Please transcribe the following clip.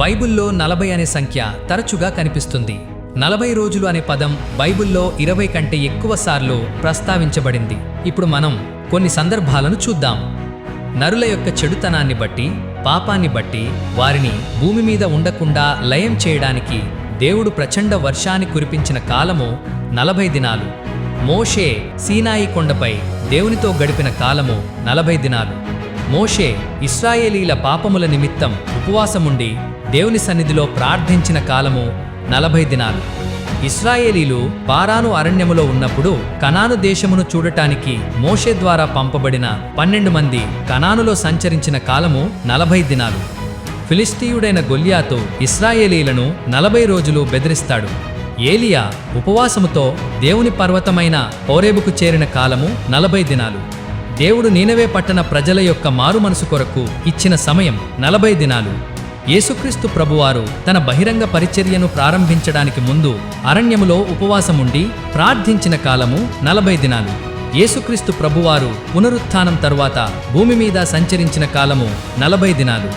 బైబుల్లో నలభై అనే సంఖ్య తరచుగా కనిపిస్తుంది. నలభై రోజులు అనే పదం బైబుల్లో ఇరవై కంటే ఎక్కువ సార్లు ప్రస్తావించబడింది. ఇప్పుడు మనం కొన్ని సందర్భాలను చూద్దాం. నరుల యొక్క చెడుతనాన్ని బట్టి పాపాన్ని బట్టి వారిని భూమి మీద ఉండకుండా లయం చేయడానికి దేవుడు ప్రచండ వర్షాన్ని కురిపించిన కాలము నలభై దినాలు. మోషే సీనాయి కొండపై దేవునితో గడిపిన కాలము నలభై దినాలు. మోషే ఇస్రాయేలీల పాపముల నిమిత్తం ఉపవాసముండి దేవుని సన్నిధిలో ప్రార్థించిన కాలము నలభై దినాలు. ఇస్రాయేలీలు పారాను అరణ్యములో ఉన్నప్పుడు కనాను దేశమును చూడటానికి మోషే ద్వారా పంపబడిన పన్నెండు మంది కనానులో సంచరించిన కాలము నలభై దినాలు. ఫిలిస్తీయుడైన గొల్యాతు ఇస్రాయేలీలను నలభై రోజులు బెదిరిస్తాడు. ఏలియా ఉపవాసముతో దేవుని పర్వతమైన పౌరేబుకు చేరిన కాలము నలభై దినాలు. దేవుడు నీనవే పట్టణ ప్రజల యొక్క మారు మనసు కొరకు ఇచ్చిన సమయం నలభై దినాలు. యేసుక్రీస్తు ప్రభువారు తన బహిరంగ పరిచర్యను ప్రారంభించడానికి ముందు అరణ్యములో ఉపవాసముండి ప్రార్థించిన కాలము నలభై దినాలు. యేసుక్రీస్తు ప్రభువారు పునరుత్థానం తరువాత భూమి మీద సంచరించిన కాలము నలభై దినాలు.